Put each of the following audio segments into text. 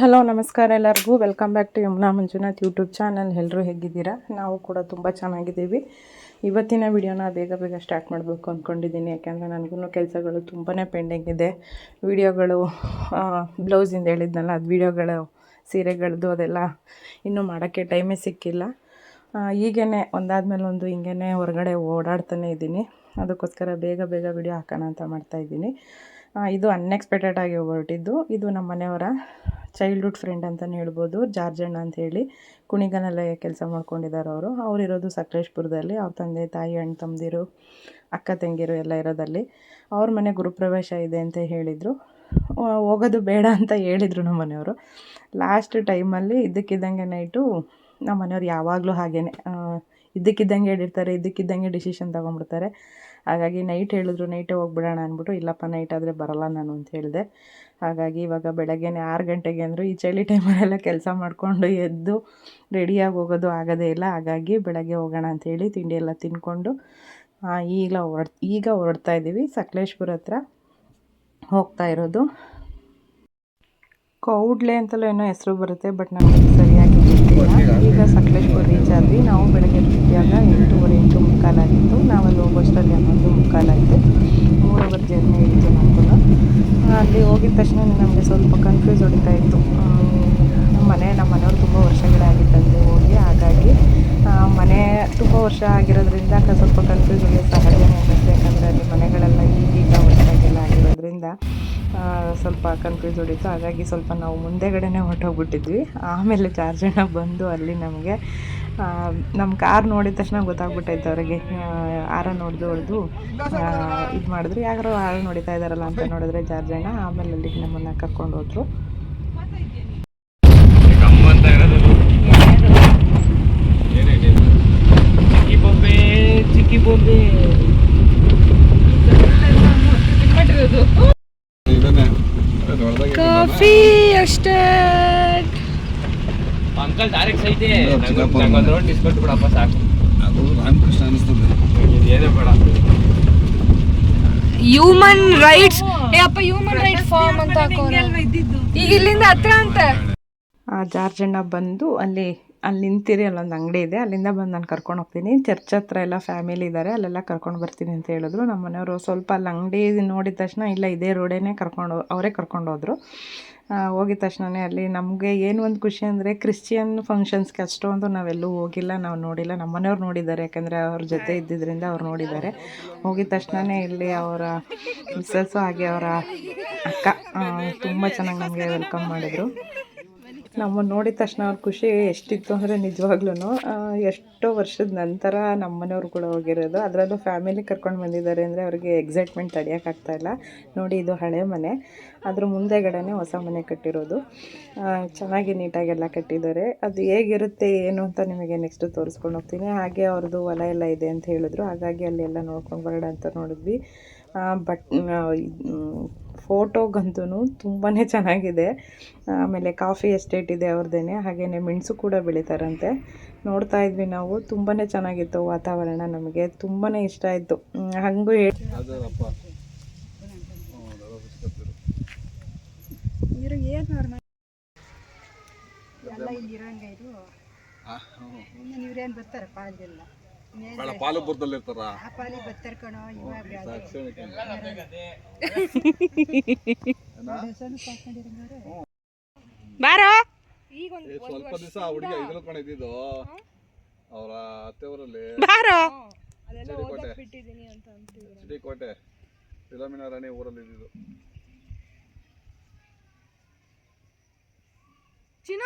Hello, ನಮಸ್ಕಾರ ಎಲ್ಲರಿಗೂ. Welcome back to Yamuna Manjunath YouTube channel ಎಲ್ಲರೂ ಹೇಗಿದ್ದೀರಾ? ನಾವು ಕೂಡ ತುಂಬ ಚೆನ್ನಾಗಿದ್ದೀವಿ. ಇವತ್ತಿನ ವಿಡಿಯೋನ ಬೇಗ ಬೇಗ ಸ್ಟಾರ್ಟ್ ಮಾಡಬೇಕು ಅಂದ್ಕೊಂಡಿದ್ದೀನಿ ಯಾಕೆಂದರೆ ನನಗೂ ಕೆಲಸಗಳು ತುಂಬಾ ಪೆಂಡಿಂಗ್ ಇದೆ. ವಿಡಿಯೋಗಳು ಬ್ಲೌಸಿಂದ ಹೇಳಿದ್ನಲ್ಲ, ಅದು ವಿಡಿಯೋಗಳು ಸೀರೆಗಳದ್ದು ಅದೆಲ್ಲ ಇನ್ನೂ ಮಾಡೋಕ್ಕೆ ಟೈಮೇ ಸಿಕ್ಕಿಲ್ಲ. ಈಗೇ ಒಂದಾದ್ಮೇಲೆ ಒಂದು ಹಿಂಗೇ ಹೊರಗಡೆ ಓಡಾಡ್ತಾನೆ ಇದ್ದೀನಿ. ಅದಕ್ಕೋಸ್ಕರ ಬೇಗ ಬೇಗ ವಿಡಿಯೋ ಹಾಕೋಣ ಅಂತ ಮಾಡ್ತಾಯಿದ್ದೀನಿ ಇದು ಅನ್ಎಕ್ಸ್ಪೆಕ್ಟೆಡ್ ಆಗಿ ಹೊರಟಿದ್ದು. ಇದು ನಮ್ಮ ಮನೆಯವರ ಚೈಲ್ಡ್ಹುಡ್ ಫ್ರೆಂಡ್ ಅಂತಲೇ ಹೇಳ್ಬೋದು, ಜಾರ್ಜಣ್ಣ ಅಂತ ಹೇಳಿ. ಕುಣಿಗನಲ್ಲೇ ಕೆಲಸ ಮಾಡ್ಕೊಂಡಿದ್ದಾರೆ ಅವರು. ಅವ್ರು ಇರೋದು ಸಕಲೇಶ್ಪುರದಲ್ಲಿ. ಅವ್ರ ತಂದೆ, ತಾಯಿ, ಅಣ್ಣ, ತಮ್ಮದಿರು, ಅಕ್ಕ, ತಂಗಿರು ಎಲ್ಲ ಇರೋದಲ್ಲಿ. ಅವ್ರ ಮನೆ ಗುರುಪ್ರವೇಶ ಇದೆ ಅಂತ ಹೇಳಿದರು. ಹೋಗೋದು ಬೇಡ ಅಂತ ಹೇಳಿದರು ನಮ್ಮ ಮನೆಯವರು. ಲಾಸ್ಟ್ ಟೈಮಲ್ಲಿ ಇದ್ದಕ್ಕಿದ್ದಂಗೆ ನೈಟು ನಮ್ಮ ಮನೆಯವ್ರು ಯಾವಾಗಲೂ ಹಾಗೇ ಇದ್ದಕ್ಕಿದ್ದಂಗೆ ಹೇಳಿರ್ತಾರೆ, ಇದ್ದಕ್ಕಿದ್ದಂಗೆ ಡಿಸಿಷನ್ ತೊಗೊಂಡ್ಬಿಡ್ತಾರೆ. ಹಾಗಾಗಿ ನೈಟ್ ಹೇಳಿದ್ರು ನೈಟೇ ಹೋಗ್ಬಿಡೋಣ ಅಂದ್ಬಿಟ್ಟು, ಇಲ್ಲಪ್ಪ ನೈಟ್ ಆದರೆ ಬರಲ್ಲ ನಾನು ಅಂತ ಹೇಳಿದೆ. ಹಾಗಾಗಿ ಇವಾಗ ಬೆಳಗ್ಗೆನೇ ಆರು ಗಂಟೆಗೆ ಅಂದರು, ಈ ಚಳಿ ಟೈಮಲ್ಲೆಲ್ಲ ಕೆಲಸ ಮಾಡಿಕೊಂಡು ಎದ್ದು ರೆಡಿಯಾಗಿ ಹೋಗೋದು ಆಗೋದೇ ಇಲ್ಲ. ಹಾಗಾಗಿ ಬೆಳಗ್ಗೆ ಹೋಗೋಣ ಅಂಥೇಳಿ ತಿಂಡಿ ಎಲ್ಲ ತಿಂದ್ಕೊಂಡು ಈಗ ಹೊರಡ್, ಈಗ ಹೊರಡ್ತಾ ಇದ್ದೀವಿ ಸಕಲೇಶ್ಪುರ ಹತ್ರ ಹೋಗ್ತಾ ಇರೋದು. ಕೌಡ್ಲೆ ಅಂತಲೂ ಏನೋ ಹೆಸರು ಬರುತ್ತೆ ಬಟ್ ನಮಗೆ ಸರಿಯಾಗಿ ಈಗ ಸಕಲೇಶ್ಪುರ ರೀಚ್ ಆದ್ವಿ ನಾವು ಬೆಳಗ್ಗೆ ರೆಡಿಯಾಗ ಎಂಟೂವರೆ ಎಂಟು ಮುಕ್ಕಾಲಾಗಿತ್ತು ನಾವಲ್ಲಿ ಹೋಗೋಷ್ಟರಲ್ಲಿ ಹನ್ನೊಂದು ಮುಕ್ಕಾಲಾಯಿತು ಮೂರು ಅವರ್ ಜರ್ನಿ ಇತ್ತು ನಮಗೂ ಅಲ್ಲಿ ಹೋಗಿದ ತಕ್ಷಣ ನಮಗೆ ಸ್ವಲ್ಪ ಕನ್ಫ್ಯೂಸ್ ಹೊಡಿತಾ ಇತ್ತು. ನಮ್ಮ ಮನೆ, ನಮ್ಮ ಮನೆಯವ್ರು ತುಂಬ ವರ್ಷಗಳೇ ಆಗಿತ್ತಂತೆ ಹೋಗಿ, ಹಾಗಾಗಿ ಮನೆ ತುಂಬ ವರ್ಷ ಆಗಿರೋದ್ರಿಂದ ಸ್ವಲ್ಪ ಕನ್ಫ್ಯೂಸ್ ಹೊಡೆಯೋದು ಸಹಜ ಅನ್ನಿಸ್ತು ಯಾಕಂದರೆ ಅಲ್ಲಿ ಮನೆಗಳೆಲ್ಲ ಈಗೀಗ ಹೊಸದಾಗೆಲ್ಲ ಆಗಿರೋದ್ರಿಂದ ಸ್ವಲ್ಪ ಕನ್ಫ್ಯೂಸ್ ಹೊಡಿತು. ಹಾಗಾಗಿ ಸ್ವಲ್ಪ ನಾವು ಮುಂದೆಗಡೆನೇ ಹೊರಟೋಗ್ಬಿಟ್ಟಿದ್ವಿ. ಆಮೇಲೆ ಚಾರ್ ಜನ ಬಂದು ಅಲ್ಲಿ ನಮಗೆ ನಮ್ಮ ಕಾರ್ ನೋಡಿದ ತಕ್ಷಣ ಗೊತ್ತಾಗ್ಬಿಟ್ಟೈತೆ ಅವರಿಗೆ. ಆರ ನೋಡ್ದು ಹೊಡೆದು ಇದು ಮಾಡಿದ್ರು. ಯಾರು ಆರ ನೋಡಿತಾ ಇದ್ದಾರಲ್ಲ ಅಂತ ನೋಡಿದ್ರೆ ಜಾರ್ಜಣ್ಣ ಆಮೇಲೆ ಅಲ್ಲಿ ನಮ್ಮನ್ನು ಕರ್ಕೊಂಡು ಹೋದ್ರು. ಕಾಫಿ ಅಷ್ಟೇ. ಅಂಕಲ್ ಡೈರೆಕ್ಟ್ ಐತೆ ಡಿಸ್ಕೌಂಟ್ ಬಿಡಪ್ಪ ಸಾಕು. ಅದು ರಾಮಕೃಷ್ಣ ಅನಿಸ್ತದೆ ಏನೇ ಬೇಡ. ಹ್ಯೂಮನ್ ರೈಟ್ಸ್ ಏ ಅಪ್ಪ ಹ್ಯೂಮನ್ ರೈಟ್ ಫಾರ್ಮ್ ಅಂತ ಹಾಕೋರು. ಈಗ ಇಲ್ಲಿಂದ ಹತ್ರ ಅಂತ. ಆ ಜಾರ್ಜಣ್ಣ ಬಂದು ಅಲ್ಲಿ ಅಲ್ಲಿ ನಿಂತಿರಿ ಅಲ್ಲೊಂದು ಅಂಗಡಿ ಇದೆ. ಅಲ್ಲಿಂದ ಬಂದು ನಾನು ಕರ್ಕೊಂಡು ಹೋಗ್ತೀನಿ. ಚರ್ಚ್ ಹತ್ರ ಎಲ್ಲ ಫ್ಯಾಮಿಲಿ ಇದ್ದಾರೆ ಅಲ್ಲೆಲ್ಲ ಕರ್ಕೊಂಡು ಬರ್ತೀನಿ ಅಂತ ಹೇಳಿದ್ರು. ನಮ್ಮ ಮನೆಯವರು ಸ್ವಲ್ಪ ಅಲ್ಲಿ ಅಂಗಡಿ ನೋಡಿದ ತಕ್ಷಣ ಇಲ್ಲ ಇದೇ ರೋಡೇನೆ ಕರ್ಕೊಂಡು ಅವರೇ ಕರ್ಕೊಂಡು ಹೋದರು. ಹೋಗಿದ ತಕ್ಷಣವೇ ಅಲ್ಲಿ ನಮಗೆ ಏನು ಒಂದು ಖುಷಿ ಅಂದರೆ ಕ್ರಿಶ್ಚಿಯನ್ ಫಂಕ್ಷನ್ಸ್ಗೆ ಅಷ್ಟೊಂದು ನಾವೆಲ್ಲೂ ಹೋಗಿಲ್ಲ, ನಾವು ನೋಡಿಲ್ಲ. ನಮ್ಮ ಮನೆಯವ್ರು ನೋಡಿದ್ದಾರೆ, ಯಾಕಂದರೆ ಅವ್ರ ಜೊತೆ ಇದ್ದಿದ್ದರಿಂದ ಅವ್ರು ನೋಡಿದ್ದಾರೆ. ಹೋಗಿದ ತಕ್ಷಣವೇ ಇಲ್ಲಿ ಅವರ ಮಿಸ್ಸಸ್ಸು ಹಾಗೆ ಅವರ ಅಕ್ಕ ತುಂಬ ಚೆನ್ನಾಗಿ ನಮಗೆ ವೆಲ್ಕಮ್ ಮಾಡಿದರು. ನಮ್ಮನ್ನು ನೋಡಿದ ತಕ್ಷಣ ಅವ್ರ ಖುಷಿ ಎಷ್ಟಿತ್ತು ಅಂದರೆ ನಿಜವಾಗ್ಲೂ ಎಷ್ಟೋ ವರ್ಷದ ನಂತರ ನಮ್ಮ ಮನೆಯವರು ಕೂಡ ಹೋಗಿರೋದು. ಅದರಲ್ಲೂ ಫ್ಯಾಮಿಲಿ ಕರ್ಕೊಂಡು ಬಂದಿದ್ದಾರೆ ಅಂದರೆ ಅವ್ರಿಗೆ ಎಕ್ಸೈಟ್ಮೆಂಟ್ ತಡೆಯೋಕ್ಕಾಗ್ತಾ ಇಲ್ಲ. ನೋಡಿ, ಇದು ಹಳೆ ಮನೆ. ಅದ್ರ ಮುಂದೆಗಡೆನೇ ಹೊಸ ಮನೆ ಕಟ್ಟಿರೋದು. ಚೆನ್ನಾಗಿ ನೀಟಾಗೆಲ್ಲ ಕಟ್ಟಿದ್ದಾರೆ. ಅದು ಹೇಗಿರುತ್ತೆ, ಏನು ಅಂತ ನಿಮಗೆ ನೆಕ್ಸ್ಟ್ ತೋರಿಸ್ಕೊಂಡು ಹೋಗ್ತೀನಿ. ಹಾಗೆ ಅವ್ರದ್ದು ಹೊಲ ಎಲ್ಲ ಇದೆ ಅಂತ ಹೇಳಿದ್ರು. ಹಾಗಾಗಿ ಅಲ್ಲೆಲ್ಲ ನೋಡ್ಕೊಂಡು ಬರೋಣ ಅಂತ ನೋಡಿದ್ವಿ. ಬಟ್ ಫೋಟೋಗಂತೂ ತುಂಬಾ ಚೆನ್ನಾಗಿದೆ. ಆಮೇಲೆ ಕಾಫಿ ಎಸ್ಟೇಟ್ ಇದೆ ಅವ್ರದ್ದೇ ಹಾಗೆಯೇ ಮೆಣಸು ಕೂಡ ಬೆಳೀತಾರಂತೆ. ನೋಡ್ತಾ ಇದ್ವಿ ನಾವು ತುಂಬಾ ಚೆನ್ನಾಗಿತ್ತು ವಾತಾವರಣ ನಮಗೆ ತುಂಬಾ ಇಷ್ಟ ಆಯಿತು. ಹಾಗೂ ಇವ್ರೇನ್ ಬರ್ತಾರ ಪಾಲ್ಗೆಲ್ಲ ಬೇಡ ಪಾಲಪುರದಲ್ಲಿ ಇರ್ತಾರ ಆ ಪಾಲಿ ಬರ್ತಾರ ಕಣೋ ಇವಾಗ ಬಾರೋ. ಏ, ಸ್ವಲ್ಪ ದಿವಸ ಹುಡುಗಿ ಇದ್ರ ಕಣ ಇದ್ದಿದ್ದು. ಅವರ ಅತ್ತೆವರಲ್ಲಿ ಬಾರೋ. ಸಿಡಿಕೋಟೆ. ಸಿಡಿಕೋಟೆ. ಫಿಲಮಿನ ರಾಣಿ ಊರಲ್ಲಿ ಇದ್ದಿದ್ದು. ಚಿನ್ನ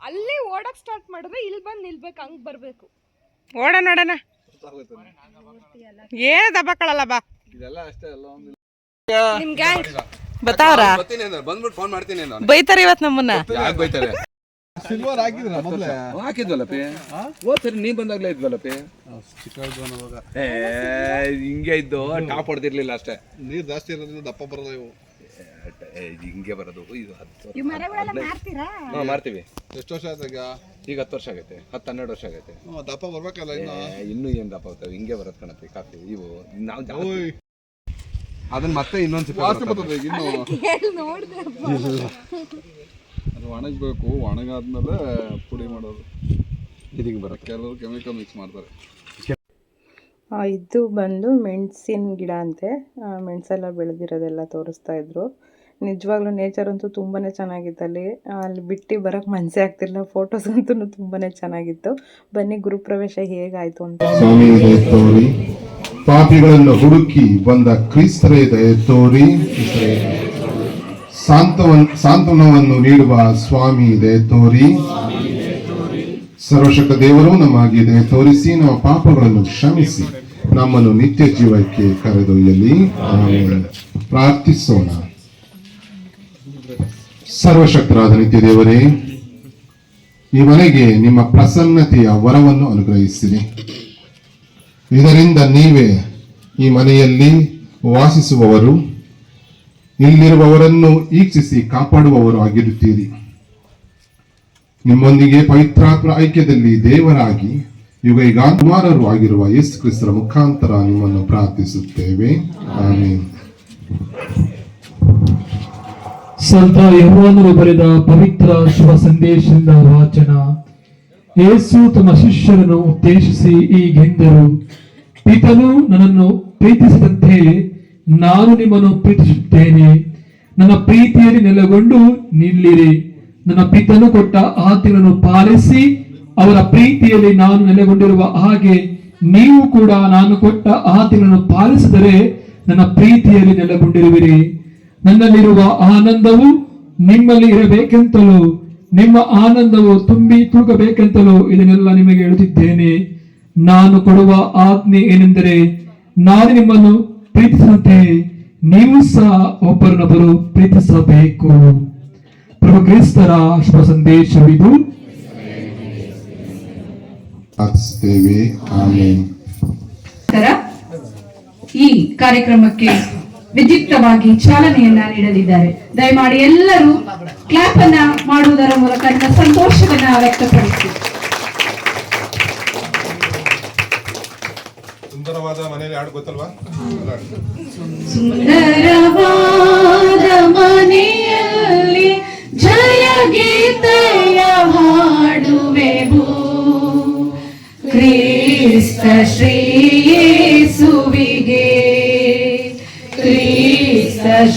ಅಲ್ಲಿ ಓಡಕ್ ಸ್ಟಾರ್ಟ್ ಮಾಡಿದ್ರೆ ಇಲ್ಲಿ ಬಂದು ನಿಲ್ಬೇಕು ಹಂಗ್ ಬರ್ಬೇಕು. ಓಡ ನೋಡೋಣ. ಗೊತ್ತಾಗುತ್ತೆ ಏನು ದಬ್ಬಕ್ಕಳಲ್ಲ ಬಾ. ಇದೆಲ್ಲ ಅಷ್ಟೇ ಎಲ್ಲ ಒಂದು ನಿಮ್ ಗ್ಯಾಂಗ್ ಬತ್ತಾವ್ರ? ಬಂದ್ಬಿಟ್ಟು ಫೋನ್ ಮಾಡ್ತೀನಿ ನಾನು. ಬೈತಾರೆ ಇವತ್ತು ನಮ್ಮನ್ನ. ಯಾಕೆ ಬೈತಾರೆ? ಸಿಲ್ವರ್ ಹಾಕಿದ್ರ ಮೊದಲೇ? ಹಾಕಿದ್ವಲ್ಲ ಪಿ? ಹೋದ್ ಸರಿ ನೀ ಬಂದಾಗ್ಲೇ ಇದ್ವಲ್ಲ ಪಿ? ಏ ಹಿಂಗೆ ಇದ್ದು ಟಾಪ್ ಹೊಡೆದಿರ್ಲಿಲ್ಲ ಅಷ್ಟೇ. ನೀರು ಜಾಸ್ತಿ ಇರೋದ್ರಿಂದ ದಪ್ಪ ಬರೋದ ಇವು. ಏ, ಹಿಂಗೆ ಬರೋದು. ಇದು ಹತ್ತು ಹಾ ಮಾಡ್ತೀವಿ ಎಷ್ಟು ವರ್ಷ ಆಯ್ತು ಈಗ? ಈಗ ಹತ್ತು ವರ್ಷ ಆಗೈತೆ ಹತ್ತು ಹನ್ನೆರಡು ವರ್ಷ ಆಗೈತೆ. ಹ್ಮ್, ದಪ್ಪ ಬರ್ಬೇಕಲ್ಲ ಇನ್ನು? ಏ, ಇನ್ನೂ ಏನು ದಪ್ಪ ಆಗ್ತವೆ ಹಿಂಗೆ ಬರತ್ ಕಣತ್ತೆ ಕಾಫಿ. ಇವು ನಾವು ಜಾಸ್ತಿ ಅದನ್ನ ಮತ್ತೆ ಇನ್ನೊಂದು. ಬರ್ತದೆ. ಈಗ ಇನ್ನು. ಅದು ಒಣಗಬೇಕು ಒಣಗಾದ್ಮೇಲೆ ಪುಡಿ ಮಾಡೋದು. ಇದಕ್ಕೆ ಬರುತ್ತೆ. ಕೆಲವರು ಕೆಮಿಕಲ್ ಮಿಕ್ಸ್ ಮಾಡ್ತಾರೆ. ಆ, ಇದು ಬಂದು ಮೆಣಸಿನ ಗಿಡ ಅಂತೆ. ಆ, ಮೆಣಸೆಲ್ಲ ಬೆಳೆದಿರೋದೆಲ್ಲ ತೋರಿಸ್ತಾ ಇದ್ರು. ನಿಜವಾಗ್ಲೂ ನೇಚರ್ ಅಂತೂ ತುಂಬಾ ಚೆನ್ನಾಗಿತ್ತು ಅಲ್ಲಿ. ಅಲ್ಲಿ ಬಿಟ್ಟು ಬರೋಕ್ಕೆ ಮನಸ್ಸೇ ಆಗ್ತಿಲ್ಲ ಫೋಟೋಸ್ ಅಂತೂ ತುಂಬಾ ಚೆನ್ನಾಗಿತ್ತು. ಬನ್ನಿ, ಗುರುಪ್ರವೇಶ ಹೇಗಾಯಿತು ಅಂತ. ಪಾಪಿಗಳನ್ನು ಹುಡುಕಿ ಬಂದ ಕ್ರಿಸ್ತರೇ, ದಯ ತೋರಿ. ಸಾಂತ್ವ ಸಾಂತ್ವನವನ್ನು ನೀಡುವ ಸ್ವಾಮಿ, ದಯ ತೋರಿ. ಸರ್ವಶಕ್ತ ದೇವರು ನಮಗೆ ದಯ ತೋರಿಸಿ, ನಮ್ಮ ಪಾಪಗಳನ್ನು ಕ್ಷಮಿಸಿ. ನಮ್ಮನ್ನು ನಿತ್ಯ ಜೀವಕ್ಕೆ ಕರೆದೊಯ್ಯಲಿ. ಪ್ರಾರ್ಥಿಸೋಣ. ಸರ್ವಶಕ್ತರಾದ ನಿತ್ಯ ದೇವರೇ ಈ ಮನೆಗೆ ನಿಮ್ಮ ಪ್ರಸನ್ನತೆಯ ವರವನ್ನು ಅನುಗ್ರಹಿಸಿರಿ. ಇದರಿಂದ ನೀವೇ ಈ ಮನೆಯಲ್ಲಿ ವಾಸಿಸುವವರು, ಇಲ್ಲಿರುವವರನ್ನು ಈಕ್ಷಿಸಿ ಕಾಪಾಡುವವರು ಆಗಿರುತ್ತೀರಿ. ನಿಮ್ಮೊಂದಿಗೆ ಪವಿತ್ರಾತ್ಮ ಐಕ್ಯದಲ್ಲಿ ದೇವರಾಗಿ ಯುಗ ಆಗಿರುವ ಯೇಸು ಕ್ರಿಸ್ತರ ಮುಖಾಂತರ ನಿಮ್ಮನ್ನು ಪ್ರಾರ್ಥಿಸುತ್ತೇವೆ. ಆಮೇಲೆ ಸಂತ ಯಹೋನರು ಬರೆದ ಪವಿತ್ರ ಶುಭ ಸಂದೇಶದ ವಾಚನ. ಯೇಸು ತಮ್ಮ ಶಿಷ್ಯರನ್ನು ಉದ್ದೇಶಿಸಿ ಈಗೆಂದರು ಪಿತನು ನನ್ನನ್ನು ಪ್ರೀತಿಸಿದಂತೆ ನಾನು ನಿಮ್ಮನ್ನು ಪ್ರೀತಿಸುತ್ತೇನೆ. ನನ್ನ ಪ್ರೀತಿಯಲ್ಲಿ ನೆಲೆಗೊಂಡು ನಿಲ್ಲಿರಿ. ನನ್ನ ಪಿತನು ಕೊಟ್ಟ ಆತಿಗಳನ್ನು ಪಾಲಿಸಿ ಅವರ ಪ್ರೀತಿಯಲ್ಲಿ ನಾನು ನೆಲೆಗೊಂಡಿರುವ ಹಾಗೆ ನೀವು ಕೂಡ ನಾನು ಕೊಟ್ಟ ಆತಿಗಳನ್ನು ಪಾಲಿಸಿದರೆ ನನ್ನ ಪ್ರೀತಿಯಲ್ಲಿ ನೆಲೆಗೊಂಡಿರುವಿರಿ. ನನ್ನಲ್ಲಿರುವ ಆನಂದವು ನಿಮ್ಮಲ್ಲಿ ಇರಬೇಕೆಂತಲೂ ನಿಮ್ಮ ಆನಂದವು ತುಂಬಿ ತೂಗಬೇಕೆಂತಲೂ ಇದನ್ನೆಲ್ಲ ನಿಮಗೆ ಹೇಳುತ್ತಿದ್ದೇನೆ. ನಾನು ಕೊಡುವ ಆಜ್ಞೆ ಏನೆಂದರೆ ನಾನು ನಿಮ್ಮನ್ನು ಪ್ರೀತಿಸುತ್ತೆ ನೀವು ಸಹ ಒಬ್ಬರನ್ನೊಬ್ಬರು ಪ್ರೀತಿಸಬೇಕು. ಪ್ರಭು ಕ್ರಿಸ್ತರ ಶುಭ ಸಂದೇಶವಿದು ಈ ಕಾರ್ಯಕ್ರಮಕ್ಕೆ ವಿದ್ಯುಕ್ತವಾಗಿ ಚಾಲನೆಯನ್ನ ನೀಡಲಿದ್ದಾರೆ. ದಯಮಾಡಿ ಎಲ್ಲರೂ ಕ್ಲಾಪ್ ಅನ್ನ ಮಾಡುವುದರ ಮೂಲಕ ನನ್ನ ಸಂತೋಷವನ್ನ ವ್ಯಕ್ತಪಡಿಸಿ. ಸುಂದರವಾದ ಮನೆಯಲ್ಲಿ ಹಾಡು ಗೊತ್ತಲ್ವಾ? ಸುಂದರವಾದ ಮನೆಯಲ್ಲಿ ಜಯ ಗೀತೆಯ ಹಾಡುವೆವು. ಕ್ರಿಸ್ತ ಶ್ರೀಯೇಸುವಿಗೆ ಕ್ರಿಸ್ತ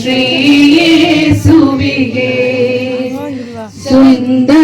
ಶ್ರೀಯೇಸುವಿಗೆ ಸುಂದರವಾದ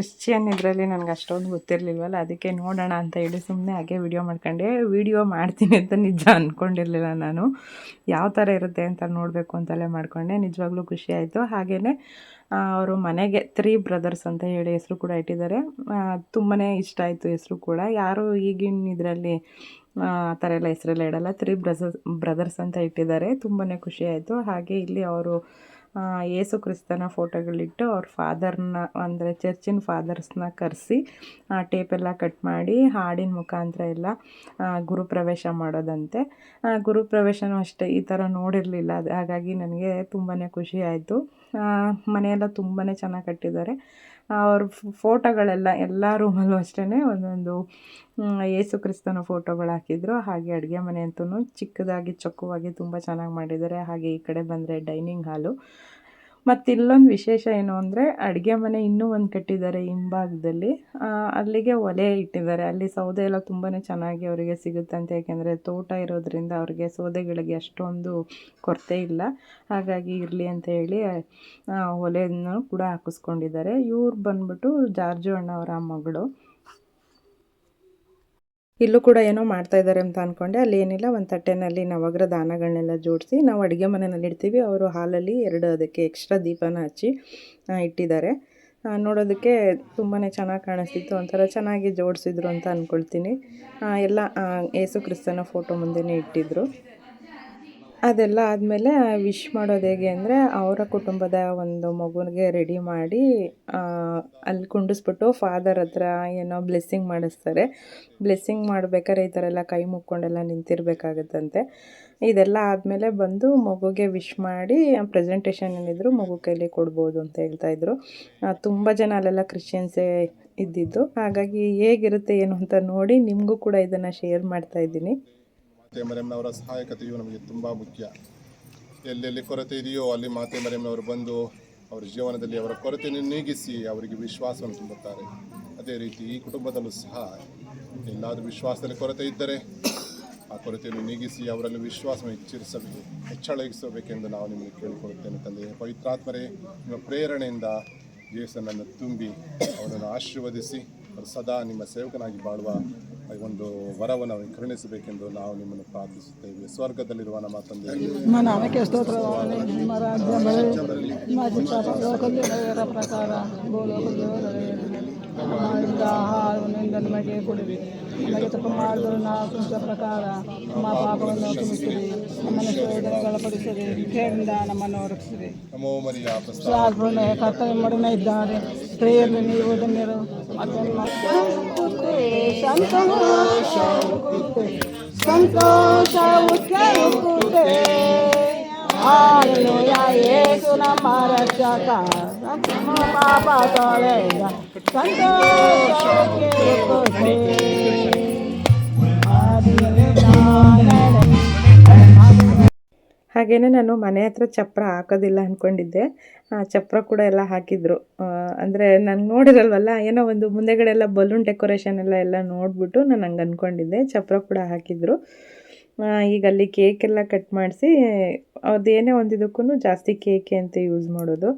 ಕ್ರಿಶ್ಚಿಯನ್ ಇದರಲ್ಲಿ ನನಗೆ ಅಷ್ಟೊಂದು ಗೊತ್ತಿರಲಿಲ್ವಲ್ಲ, ಅದಕ್ಕೆ ನೋಡೋಣ ಅಂತ ಹೇಳಿ ಸುಮ್ಮನೆ ಹಾಗೆ ವಿಡಿಯೋ ಮಾಡ್ಕೊಂಡೆ. ವಿಡಿಯೋ ಮಾಡ್ತೀನಿ ಅಂತ ನಿಜ ಅಂದ್ಕೊಂಡಿರಲಿಲ್ಲ ನಾನು. ಯಾವ ಥರ ಇರುತ್ತೆ ಅಂತ ನೋಡಬೇಕು ಅಂತಲೇ ಮಾಡಿಕೊಂಡೆ. ನಿಜವಾಗ್ಲೂ ಖುಷಿ ಆಯಿತು. ಹಾಗೆಯೇ ಅವರು ಮನೆಗೆ ತ್ರೀ ಬ್ರದರ್ಸ್ ಅಂತ ಹೇಳಿ ಹೆಸರು ಕೂಡ ಇಟ್ಟಿದ್ದಾರೆ. ತುಂಬಾ ಇಷ್ಟ ಆಯಿತು ಹೆಸರು ಕೂಡ. ಯಾರು ಈಗಿನ ಇದರಲ್ಲಿ, ಆ ಥರ ಎಲ್ಲ ಹೆಸರೆಲ್ಲ ಇಡಲ್ಲ ತ್ರೀ ಬ್ರದರ್ಸ್ ಬ್ರದರ್ಸ್ ಅಂತ ಇಟ್ಟಿದ್ದಾರೆ. ತುಂಬಾ ಖುಷಿ ಆಯಿತು. ಹಾಗೆ ಇಲ್ಲಿ ಅವರು ಯೇಸು ಕ್ರಿಸ್ತನ ಫೋಟೋಗಳಿಟ್ಟು ಅವ್ರ ಫಾದರ್ನ ಅಂದರೆ ಚರ್ಚಿನ ಫಾದರ್ಸ್ನ ಕರೆಸಿ ಟೇಪೆಲ್ಲ ಕಟ್ ಮಾಡಿ ಹಾಡಿನ ಮುಖಾಂತರ ಎಲ್ಲ ಆ, ಗುರುಪ್ರವೇಶ ಮಾಡೋದಂತೆ. ಆ, ಗುರುಪ್ರವೇಶನೂ ಅಷ್ಟೇ ಈ ಥರ ನೋಡಿರಲಿಲ್ಲ. ಅದು ಹಾಗಾಗಿ ನನಗೆ ತುಂಬಾ ಖುಷಿ ಆಯಿತು. ಮನೆಯೆಲ್ಲ ತುಂಬಾ ಚೆನ್ನಾಗಿ ಕಟ್ಟಿದ್ದಾರೆ. ಅವ್ರ ಫೋಟೋಗಳೆಲ್ಲ ಎಲ್ಲ ರೂಮಲ್ಲೂ ಅಷ್ಟೇ ಒಂದೊಂದು ಯೇಸು ಕ್ರಿಸ್ತನ ಫೋಟೋಗಳು ಹಾಕಿದ್ರು. ಹಾಗೆ ಅಡುಗೆ ಮನೆ ಅಂತೂ ಚಿಕ್ಕದಾಗಿ, ಚೊಕ್ಕವಾಗಿ ತುಂಬ ಚೆನ್ನಾಗಿ ಮಾಡಿದ್ದಾರೆ. ಹಾಗೆ ಈ ಕಡೆ ಬಂದರೆ ಡೈನಿಂಗ್ ಹಾಲು. ಮತ್ತು ಇಲ್ಲೊಂದು ವಿಶೇಷ ಏನು ಅಂದರೆ ಅಡುಗೆ ಮನೆ ಇನ್ನೂ ಒಂದು ಕಟ್ಟಿದ್ದಾರೆ ಹಿಂಭಾಗದಲ್ಲಿ. ಅಲ್ಲಿಗೆ ಒಲೆ ಇಟ್ಟಿದ್ದಾರೆ. ಅಲ್ಲಿ ಸೌದೆ ಎಲ್ಲ ತುಂಬಾ ಚೆನ್ನಾಗಿ ಅವರಿಗೆ ಸಿಗುತ್ತಂತೆ ಯಾಕೆಂದರೆ ತೋಟ ಇರೋದ್ರಿಂದ ಅವ್ರಿಗೆ ಸೌದೆಗಳಿಗೆ ಅಷ್ಟೊಂದು ಕೊರತೆ ಇಲ್ಲ. ಹಾಗಾಗಿ ಇರಲಿ ಅಂತ ಹೇಳಿ ಒಲೆಯನ್ನು ಕೂಡ ಹಾಕಿಸ್ಕೊಂಡಿದ್ದಾರೆ. ಇವ್ರು ಬಂದ್ಬಿಟ್ಟು ಜಾರ್ಜು ಅಣ್ಣವರ ಮಗಳು. ಇಲ್ಲೂ ಕೂಡ ಏನೋ ಮಾಡ್ತಾ ಇದ್ದಾರೆ ಅಂತ ಅಂದ್ಕೊಂಡೆ ಅಲ್ಲಿ ಏನಿಲ್ಲ, ಒಂದು ತಟ್ಟೆನಲ್ಲಿ ನವಗ್ರ ದಾನಗಳನ್ನೆಲ್ಲ ಜೋಡಿಸಿ ನಾವು ಅಡುಗೆ ಮನೆಯಲ್ಲಿ ಇಡ್ತೀವಿ. ಅವರು ಹಾಲಲ್ಲಿ ಎರಡು ಅದಕ್ಕೆ ಎಕ್ಸ್ಟ್ರಾ ದೀಪನ ಹಚ್ಚಿ ಇಟ್ಟಿದ್ದಾರೆ. ನೋಡೋದಕ್ಕೆ ತುಂಬಾ ಚೆನ್ನಾಗಿ ಕಾಣಿಸ್ತಿತ್ತು. ಒಂಥರ ಚೆನ್ನಾಗಿ ಜೋಡಿಸಿದ್ರು ಅಂತ ಅಂದ್ಕೊಳ್ತೀನಿ ಎಲ್ಲ ಏಸು ಕ್ರಿಸ್ತನ ಫೋಟೋ ಮುಂದೆನೇ ಇಟ್ಟಿದ್ರು. ಅದೆಲ್ಲ ಆದಮೇಲೆ ವಿಶ್ ಮಾಡೋದು ಹೇಗೆ ಅಂದರೆ ಅವರ ಕುಟುಂಬದ ಒಂದು ಮಗುವಿಗೆ ರೆಡಿ ಮಾಡಿ ಅಲ್ಲಿ ಕುಂಡಿಸ್ಬಿಟ್ಟು ಫಾದರ್ ಹತ್ರ ಏನೋ ಬ್ಲೆಸ್ಸಿಂಗ್ ಮಾಡಿಸ್ತಾರೆ. ಬ್ಲೆಸ್ಸಿಂಗ್ ಮಾಡ್ಬೇಕಾದ್ರೆ ಈ ಥರ ಎಲ್ಲ ಕೈ ಮುಕ್ಕೊಂಡೆಲ್ಲ ನಿಂತಿರಬೇಕಾಗತ್ತಂತೆ. ಇದೆಲ್ಲ ಆದಮೇಲೆ ಬಂದು ಮಗುಗೆ ವಿಶ್ ಮಾಡಿ ಪ್ರೆಸೆಂಟೇಷನ್ ಏನಿದ್ರು ಮಗು ಕೈಲಿ ಕೊಡ್ಬೋದು ಅಂತ ಹೇಳ್ತಾಯಿದ್ರು ತುಂಬ ಜನ ಅಲ್ಲೆಲ್ಲ ಕ್ರಿಶ್ಚಿಯನ್ಸೇ ಇದ್ದಿದ್ದು. ಹಾಗಾಗಿ ಹೇಗಿರುತ್ತೆ ಏನು ಅಂತ ನೋಡಿ ನಿಮಗೂ ಕೂಡ ಇದನ್ನು ಶೇರ್ ಮಾಡ್ತಾ ಇದ್ದೀನಿ. ಮಾತೆ ಮರಿಯಮ್ಮನವರ ಸಹಾಯಕತೆಯು ನಮಗೆ ತುಂಬ ಮುಖ್ಯ. ಎಲ್ಲೆಲ್ಲಿ ಕೊರತೆ ಇದೆಯೋ ಅಲ್ಲಿ ಮಾತೆ ಮರಿಯಮ್ಮನವರು ಬಂದು ಅವರ ಜೀವನದಲ್ಲಿ ಅವರ ಕೊರತೆಯನ್ನು ನೀಗಿಸಿ ಅವರಿಗೆ ವಿಶ್ವಾಸವನ್ನು ತುಂಬುತ್ತಾರೆ. ಅದೇ ರೀತಿ ಈ ಕುಟುಂಬದಲ್ಲೂ ಸಹ ಎಲ್ಲಾದರೂ ವಿಶ್ವಾಸದಲ್ಲಿ ಕೊರತೆ ಇದ್ದರೆ ಆ ಕೊರತೆಯನ್ನು ನೀಗಿಸಿ ಅವರಲ್ಲಿ ವಿಶ್ವಾಸವನ್ನು ಹೆಚ್ಚಿರಿಸಬೇಕು ಹೆಚ್ಚಳಗಿಸಬೇಕೆಂದು ನಾವು ನಿಮಗೆ ಕೇಳಿಕೊಳ್ಳುತ್ತೇನೆ ತಂದೆ. ಪವಿತ್ರಾತ್ಮರೇ, ನಿಮ್ಮ ಪ್ರೇರಣೆಯಿಂದ ಯೇಸನನ್ನು ತುಂಬಿ ಅವರನ್ನು ಆಶೀರ್ವದಿಸಿ ಸದಾ ನಿಮ್ಮ ಸೇವಕನಾಗಿ ಬಾಳುವ ಒಂದು ವರವನ್ನು ಕರುಣಿಸಬೇಕೆಂದು ನಾವು ನಿಮ್ಮನ್ನು ಪ್ರಾರ್ಥಿಸುತ್ತೇವೆ. ಸ್ವರ್ಗದಲ್ಲಿರುವ ನಮ್ಮ ತಂದೆ ಪ್ರಕಾರ ಆಹಾರವನ್ನು ನಮಗೆ ಕೊಡಿರಿ. ನಮಗೆ ತಪ್ಪು ಮಾಡಿದ್ರು ನಾವು ಕ್ಷಮಿಸುವ ಪ್ರಕಾರ ನಮ್ಮ ಪಾಪವನ್ನು ಕ್ಷಮಿಸಿರಿ. ನಮ್ಮನ್ನು ಒಳಪಡಿಸಿರಿ ಕೇಳಿಂದ ನಮ್ಮನ್ನು ರಕ್ಷಿಸಿರಿ. ಕರ್ತವ್ಯ ಮಡಿನ ಇದ್ದಾರೆ ಸ್ತ್ರೀಯರಲ್ಲಿ ನೀವು ಧನ್ಯರು ಮತ್ತು ಸಂತೋಷ ಸಂತೋಷ ಉಕ್ಕುತ್ತೆ ಹಾಲೆಲೂಯ ಯೇಸು ನಮ್ಮ ರಕ್ಷಕ ನಮ್ಮ ಪಾಪ ತೊಳೆದ ಸಂತೋಷ ಉಕ್ಕುತ್ತೆ. ಆದಿಯಲ್ಲಿ ನಾನೆಡೆ ಹಾಗೆಯೇ ನಾನು ಮನೆ ಹತ್ರ ಚಪ್ರ ಹಾಕೋದಿಲ್ಲ ಅಂದ್ಕೊಂಡಿದ್ದೆ ಚಪ್ರ ಕೂಡ ಎಲ್ಲ ಹಾಕಿದ್ರು. ಅಂದರೆ ನಾನು ನೋಡಿರಲ್ವಲ್ಲ, ಏನೋ ಒಂದು ಮುಂದೆಗಡೆ ಎಲ್ಲ ಬಲೂನ್ ಡೆಕೋರೇಷನ್ ಎಲ್ಲ ಎಲ್ಲ ನೋಡಿಬಿಟ್ಟು ನಾನು ಹಂಗೆ ಅಂದ್ಕೊಂಡಿದ್ದೆ ಚಪ್ರ ಕೂಡ ಹಾಕಿದ್ರು. ಈಗ ಅಲ್ಲಿ ಕೇಕ್ ಎಲ್ಲ ಕಟ್ ಮಾಡಿಸಿ ಅದೇನೇ ಒಂದಿದಕ್ಕೂ ಜಾಸ್ತಿ ಕೇಕೆ ಅಂತ ಯೂಸ್ ಮಾಡೋದು.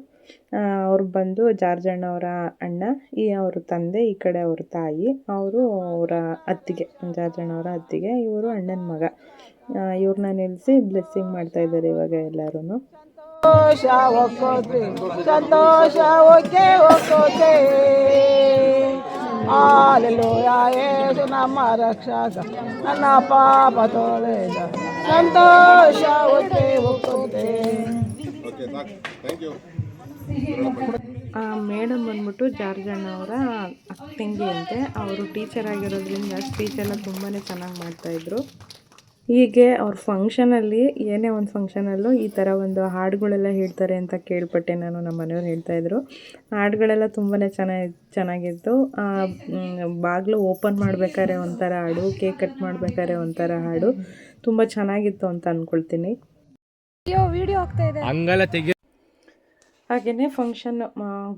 ಅವ್ರು ಬಂದು ಜಾರ್ಜಣ್ಣ ಅವರ ಅಣ್ಣ, ಈ ಅವ್ರ ತಂದೆ, ಈ ಕಡೆ ಅವ್ರ ತಾಯಿ, ಅವರು ಅವರ ಅತ್ತಿಗೆ, ಜಾರ್ಜಣ್ಣ ಅವರ ಅತ್ತಿಗೆ, ಇವರು ಅಣ್ಣನ ಮಗ. ಇವ್ರನ್ನ ನಿಲ್ಲಿಸಿ ಬ್ಲೆಸ್ಸಿಂಗ್ ಮಾಡ್ತಾ ಇದ್ದಾರೆ ಇವಾಗ ಎಲ್ಲರೂ ಸಂತೋಷ ಒಕ್ಕೋತೆ ಸಂತೋಷ ಒಕ್ಕೆ ಒಕ್ಕೋತೆ ಹಾಲೆಲೂಯ ಯೇಸು ನಮ್ಮ ರಕ್ಷಕ ನನ್ನ ಪಾಪ ತೊಳೆದ ಸಂತೋಷ ಥ್ಯಾಂಕ್ ಯು ಮೇಡಮ್ ಬಂದ್ಬಿಟ್ಟು ಜಾರ್ಜಣ್ಣ ಅವರ ತಿಂಗಿ ಅಂತೆ ಅವರು ಟೀಚರ್ ಆಗಿರೋದ್ರಿಂದ ಸ್ಪೀಚ್ ಎಲ್ಲ ತುಂಬಾ ಚೆನ್ನಾಗಿ ಮಾಡ್ತಾಯಿದ್ರು ಹೀಗೆ ಅವ್ರ ಫಂಕ್ಷನಲ್ಲಿ ಏನೇ ಒಂದು ಫಂಕ್ಷನಲ್ಲೂ ಈ ಥರ ಒಂದು ಹಾಡುಗಳೆಲ್ಲ ಹೇಳ್ತಾರೆ ಅಂತ ಕೇಳ್ಪಟ್ಟೆ ನಾನು ನಮ್ಮ ಮನೆಯವ್ರು ಹೇಳ್ತಾಯಿದ್ರು ಹಾಡುಗಳೆಲ್ಲ ತುಂಬಾ ಚೆನ್ನಾಗಿ ಚೆನ್ನಾಗಿತ್ತು. ಬಾಗಿಲು ಓಪನ್ ಮಾಡ್ಬೇಕಾದ್ರೆ ಒಂಥರ ಹಾಡು ಕೇಕ್ ಕಟ್ ಮಾಡ್ಬೇಕಾದ್ರೆ ಒಂಥರ ಹಾಡು. ತುಂಬ ಚೆನ್ನಾಗಿತ್ತು ಅಂತ ಅಂದ್ಕೊಳ್ತೀನಿ ಹಂಗೆಲ್ಲ ತೆಗಿ ಹಾಗೆಯೇ ಫಂಕ್ಷನ್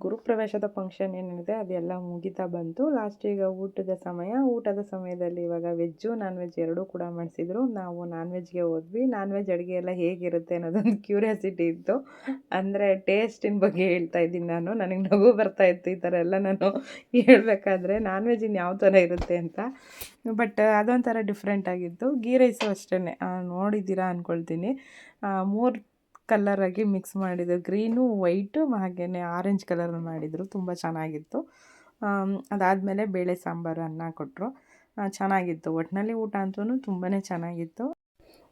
ಗುರುಪ್ರವೇಶದ ಫಂಕ್ಷನ್ ಏನಿದೆ, ಅದೆಲ್ಲ ಮುಗಿತಾ ಬಂತು. ಲಾಸ್ಟ್ ಈಗ ಊಟದ ಸಮಯ. ಊಟದ ಸಮಯದಲ್ಲಿ ಇವಾಗ ವೆಜ್ಜು ನಾನ್ ವೆಜ್ ಎರಡೂ ಕೂಡ ಮಾಡಿಸಿದ್ರು. ನಾವು ನಾನ್ ವೆಜ್ಗೆ ಹೋದ್ವಿ. ನಾನ್ ವೆಜ್ ಅಡುಗೆ ಎಲ್ಲ ಹೇಗಿರುತ್ತೆ ಅನ್ನೋದೊಂದು ಕ್ಯೂರಿಯಾಸಿಟಿ ಇತ್ತು. ಅಂದರೆ ಟೇಸ್ಟಿನ ಬಗ್ಗೆ ಹೇಳ್ತಾ ಇದ್ದೀನಿ ನಾನು. ನನಗೆ ನಗು ಬರ್ತಾ ಇತ್ತು ಈ ಥರ ಎಲ್ಲ ನಾನು ಹೇಳಬೇಕಾದ್ರೆ ನಾನ್ ವೆಜ್ ಇನ್ನು ಯಾವ ಥರ ಇರುತ್ತೆ ಅಂತ. ಬಟ್ ಅದೊಂಥರ ಡಿಫ್ರೆಂಟ್ ಆಗಿತ್ತು. ಗೀ ರೈಸು ಅಷ್ಟೇ ನೋಡಿದ್ದೀರಾ ಅಂದ್ಕೊಳ್ತೀನಿ ಮೂರು ಕಲರಾಗಿ ಮಿಕ್ಸ್ ಮಾಡಿದ್ರು ಗ್ರೀನು ವೈಟು ಹಾಗೆಯೇ ಆರೆಂಜ್ ಕಲರ್ ಮಾಡಿದರು. ತುಂಬ ಚೆನ್ನಾಗಿತ್ತು. ಅದಾದಮೇಲೆ ಬೇಳೆ ಸಾಂಬಾರು ಅನ್ನ ಕೊಟ್ಟರು ಚೆನ್ನಾಗಿತ್ತು. ಒಟ್ಟಿನಲ್ಲಿ ಊಟ ಅಂತೂ ತುಂಬಾ ಚೆನ್ನಾಗಿತ್ತು.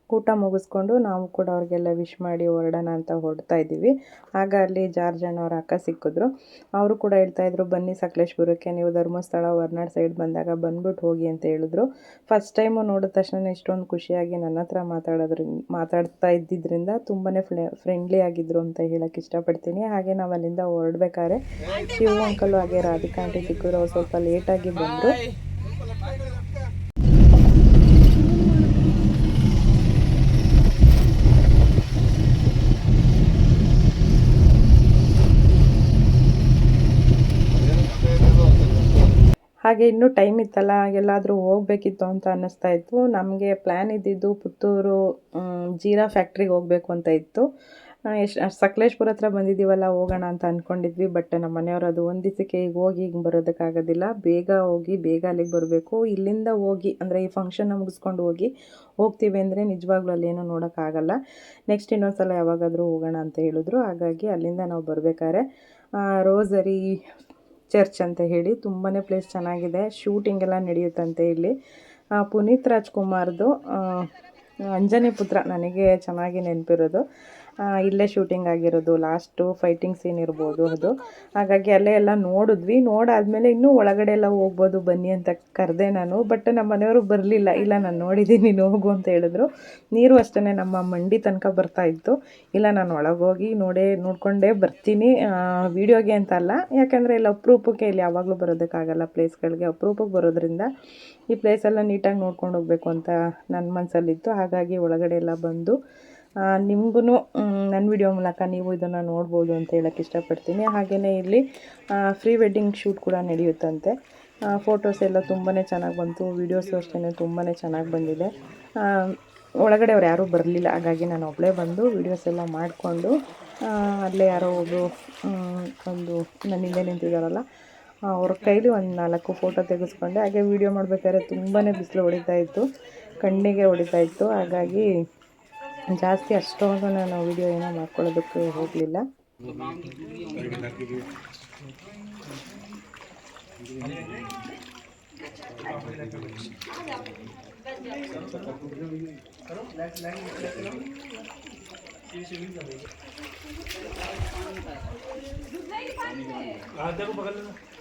ಊಟ ಮುಗಿಸ್ಕೊಂಡು ನಾವು ಕೂಡ ಅವ್ರಿಗೆಲ್ಲ ವಿಶ್ ಮಾಡಿ ಹೊರಡೋಣ ಅಂತ ಹೊರಡ್ತಾ ಇದ್ದೀವಿ. ಆಗ ಅಲ್ಲಿ ಜಾರ್ಜ್ ಅಣ್ಣವ್ರ ಅಕ್ಕ ಸಿಕ್ಕಿದ್ರು. ಅವರು ಕೂಡ ಹೇಳ್ತಾ ಇದ್ರು, ಬನ್ನಿ ಸಕಲೇಶ್ಪುರಕ್ಕೆ, ನೀವು ಧರ್ಮಸ್ಥಳ, ಹೊರ್ನಾಡು ಸೈಡ್ ಬಂದಾಗ ಬಂದ್ಬಿಟ್ಟು ಹೋಗಿ ಅಂತ ಹೇಳಿದ್ರು. ಫಸ್ಟ್ ಟೈಮು ನೋಡಿದ ತಕ್ಷಣ ಇಷ್ಟೊಂದು ಖುಷಿಯಾಗಿ ನನ್ನ ಹತ್ರ ಮಾತಾಡೋದ್ರಿಂದ ಮಾತಾಡ್ತಾ ಇದ್ದಿದ್ದರಿಂದ ತುಂಬಾ ಫ್ರೆಂಡ್ಲಿ ಆಗಿದ್ರು ಅಂತ ಹೇಳಕ್ಕೆ ಇಷ್ಟಪಡ್ತೀನಿ. ಹಾಗೆ ನಾವು ಅಲ್ಲಿಂದ ಹೊರಡ್ಬೇಕಾದ್ರೆ ಶಿವ ಅಂಕಲು ಹಾಗೆ ರಾಧಿಕಾ ಆಂಟಿ ಸಿಕ್ಕಿದ್ರು. ಅವ್ರು ಸ್ವಲ್ಪ ಲೇಟಾಗಿ ಬಂದರು. ಹಾಗೆ ಇನ್ನೂ ಟೈಮ್ ಇತ್ತಲ್ಲ ಎಲ್ಲಾದರೂ ಹೋಗಬೇಕಿತ್ತು ಅಂತ ಅನ್ನಿಸ್ತಾ ಇತ್ತು. ನಮಗೆ ಪ್ಲ್ಯಾನ್ ಇದ್ದಿದ್ದು ಪುತ್ತೂರು ಜೀರಾ ಫ್ಯಾಕ್ಟ್ರಿಗೆ ಹೋಗಬೇಕು ಅಂತ ಇತ್ತು. ಎಷ್ಟು ಸಕಲೇಶ್ಪುರ ಹತ್ರ ಬಂದಿದ್ದೀವಲ್ಲ, ಹೋಗೋಣ ಅಂತ ಅಂದ್ಕೊಂಡಿದ್ವಿ ಬಟ್ ನಮ್ಮ ಮನೆಯವರು ಅದು ಒಂದು ದಿವಸಕ್ಕೆ ಈಗ ಹೋಗಿ ಈಗ ಬರೋದಕ್ಕಾಗೋದಿಲ್ಲ. ಬೇಗ ಹೋಗಿ, ಬೇಗ ಅಲ್ಲಿಗೆ ಬರಬೇಕು. ಇಲ್ಲಿಂದ ಹೋಗಿ, ಅಂದರೆ ಈ ಫಂಕ್ಷನ್ನ ಮುಗಿಸ್ಕೊಂಡು ಹೋಗಿ ಹೋಗ್ತೀವಿ ಅಂದರೆ ನಿಜವಾಗ್ಲೂ ಅಲ್ಲಿ ಏನೂ ನೋಡೋಕ್ಕಾಗಲ್ಲ. ನೆಕ್ಸ್ಟ್ ಇನ್ನೊಂದು ಸಲ ಯಾವಾಗಾದರೂ ಹೋಗೋಣ ಅಂತ ಹೇಳಿದ್ರು. ಹಾಗಾಗಿ ಅಲ್ಲಿಂದ ನಾವು ಬರಬೇಕಾದ್ರೆ ರೋಸರಿ ಚರ್ಚ್ ಅಂತ ಹೇಳಿ ತುಂಬಾ ಪ್ಲೇಸ್ ಚೆನ್ನಾಗಿದೆ. ಶೂಟಿಂಗ್ ಎಲ್ಲ ನಡೆಯುತ್ತಂತೆ ಇಲ್ಲಿ. ಪುನೀತ್ ರಾಜ್ಕುಮಾರ್ದು ಅಂಜನಿ ಪುತ್ರ ನನಗೆ ಚೆನ್ನಾಗಿ ನೆನಪಿರೋದು. ಇಲ್ಲೇ ಶೂಟಿಂಗ್ ಆಗಿರೋದು ಲಾಸ್ಟು ಫೈಟಿಂಗ್ ಸೀನ್ ಇರ್ಬೋದು ಅದು. ಹಾಗಾಗಿ ಅಲ್ಲೇ ಎಲ್ಲ ನೋಡಿದ್ವಿ. ನೋಡಾದಮೇಲೆ ಇನ್ನೂ ಒಳಗಡೆ ಎಲ್ಲ ಹೋಗ್ಬೋದು, ಬನ್ನಿ ಅಂತ ಕರೆದೆ ನಾನು. ಬಟ್ ನಮ್ಮ ಮನೆಯವರು ಬರಲಿಲ್ಲ. ಇಲ್ಲ, ನಾನು ನೋಡಿದ್ದೀನಿ, ನೀನು ಹೋಗು ಅಂತ ಹೇಳಿದ್ರು. ನೀರು ಅಷ್ಟೇ ನಮ್ಮ ಮಂಡಿ ತನಕ ಬರ್ತಾ ಇತ್ತು. ಇಲ್ಲ, ನಾನು ಒಳಗೋಗಿ ನೋಡೇ, ನೋಡಿಕೊಂಡೇ ಬರ್ತೀನಿ. ವೀಡಿಯೋಗೆ ಅಂತ ಅಲ್ಲ. ಯಾಕೆಂದರೆ ಇಲ್ಲಿ ಅಪರೂಪಕ್ಕೆ ಇಲ್ಲಿ ಯಾವಾಗಲೂ ಬರೋದಕ್ಕಾಗಲ್ಲ ಪ್ಲೇಸ್ಗಳಿಗೆ ಅಪರೂಪಕ್ಕೆ ಬರೋದ್ರಿಂದ ಈ ಪ್ಲೇಸೆಲ್ಲ ನೀಟಾಗಿ ನೋಡ್ಕೊಂಡು ಹೋಗಬೇಕು ಅಂತ ನನ್ನ ಮನಸ್ಸಲ್ಲಿತ್ತು ಹಾಗಾಗಿ ಒಳಗಡೆ ಎಲ್ಲ ಬಂದು ನಿಮಗೂ ನನ್ನ ವಿಡಿಯೋ ಮೂಲಕ ನೀವು ಇದನ್ನು ನೋಡ್ಬೋದು ಅಂತ ಹೇಳೋಕ್ಕೆ ಇಷ್ಟಪಡ್ತೀನಿ. ಹಾಗೆಯೇ ಇಲ್ಲಿ ಫ್ರೀ ವೆಡ್ಡಿಂಗ್ ಶೂಟ್ ಕೂಡ ನಡೆಯುತ್ತಂತೆ. ಫೋಟೋಸ್ ಎಲ್ಲ ತುಂಬಾ ಚೆನ್ನಾಗಿ ಬಂತು ವೀಡಿಯೋಸು ಅಷ್ಟೇ ತುಂಬಾ ಚೆನ್ನಾಗಿ ಬಂದಿದೆ. ಒಳಗಡೆ ಅವ್ರು ಯಾರೂ ಬರಲಿಲ್ಲ, ಹಾಗಾಗಿ ನಾನು ಒಬ್ಬಳೇ ಬಂದು ವೀಡಿಯೋಸ್ ಎಲ್ಲ ಮಾಡಿಕೊಂಡು ಅಲ್ಲೇ ಯಾರೋ ಒಬ್ಬರು ಒಂದು ನನ್ನ ಹಿಂದೆ ನಿಂತಿದ್ದಾರಲ್ಲ ಅವ್ರ ಕೈಲಿ ಒಂದು ನಾಲ್ಕು ಫೋಟೋ ತೆಗೆಸ್ಕೊಂಡೆ. ಹಾಗೆ ವೀಡಿಯೋ ಮಾಡಬೇಕಾದ್ರೆ ತುಂಬಾ ಬಿಸಿಲು ಹೊಡಿತಾ ಇತ್ತು. ಕಣ್ಣಿಗೆ ಹೊಡಿತಾ ಇತ್ತು. ಹಾಗಾಗಿ ಜಾಸ್ತಿ ಅಷ್ಟೊಂದು ನಾನು ವಿಡಿಯೋ ಏನೋ ಮಾಡ್ಕೊಳ್ಳೋದಕ್ಕೆ ಹೋಗಲಿಲ್ಲ.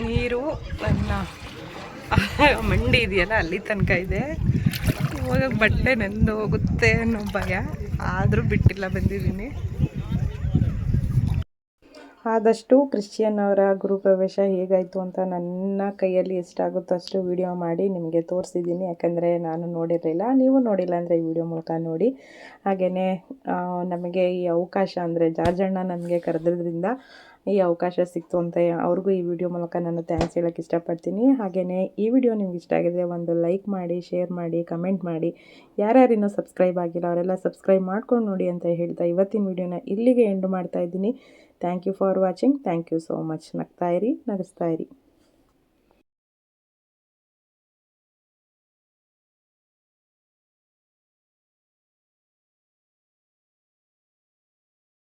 ನೀರು ನನ್ನ ಮಂಡಿ ಇದೆಯಲ್ಲ, ಅಲ್ಲಿ ತನಕ ಇದೆ. ಇವಾಗ ಬಟ್ಟೆ ನೆಂದು ಹೋಗುತ್ತೆ ಅನ್ನೋ ಭಯ. ಆದರೂ ಬಿಟ್ಟಿಲ್ಲ ಬಂದಿದ್ದೀನಿ. ಆದಷ್ಟು ಕ್ರಿಶ್ಚಿಯನ್ ಅವರ ಗುರುಪ್ರವೇಶ ಹೇಗಾಯಿತು ಅಂತ ನನ್ನ ಕೈಯಲ್ಲಿ ಎಷ್ಟಾಗುತ್ತೋ ಅಷ್ಟು ವಿಡಿಯೋ ಮಾಡಿ ನಿಮಗೆ ತೋರಿಸಿದ್ದೀನಿ. ಯಾಕಂದರೆ ನಾನು ನೋಡಿರಲಿಲ್ಲ. ನೀವು ನೋಡಿಲ್ಲ ಅಂದರೆ ಈ ವಿಡಿಯೋ ಮೂಲಕ ನೋಡಿ. ಹಾಗೆಯೇ ನಮಗೆ ಈ ಅವಕಾಶ ಅಂದರೆ ಜಾರ್ಜಣ್ಣ ನಮಗೆ ಕರೆದ್ರಿಂದ ಈ ಅವಕಾಶ ಸಿಕ್ತು ಅಂತ ಅವ್ರಿಗೂ ಈ ವಿಡಿಯೋ ಮೂಲಕ ನಾನು ಥ್ಯಾಂಕ್ಸ್ ಹೇಳೋಕ್ಕೆ ಇಷ್ಟಪಡ್ತೀನಿ. ಹಾಗೆಯೇ ಈ ವಿಡಿಯೋ ನಿಮ್ಗೆ ಇಷ್ಟ ಆಗಿದೆ ಒಂದು ಲೈಕ್ ಮಾಡಿ ಶೇರ್ ಮಾಡಿ ಕಮೆಂಟ್ ಮಾಡಿ. ಯಾರ್ಯಾರಿನ್ನೂ ಸಬ್ಸ್ಕ್ರೈಬ್ ಆಗಿಲ್ಲ, ಅವರೆಲ್ಲ ಸಬ್ಸ್ಕ್ರೈಬ್ ಮಾಡ್ಕೊಂಡು ನೋಡಿ ಅಂತ ಹೇಳ್ತಾ ಇವತ್ತಿನ ವಿಡಿಯೋನ ಇಲ್ಲಿಗೆ ಎಂಡ್ ಮಾಡ್ತಾ ಇದ್ದೀನಿ. thank you for watching thank you so much ನಗ್ತಾ ಇರಿ ನಗಿಸ್ತಾ ಇರಿ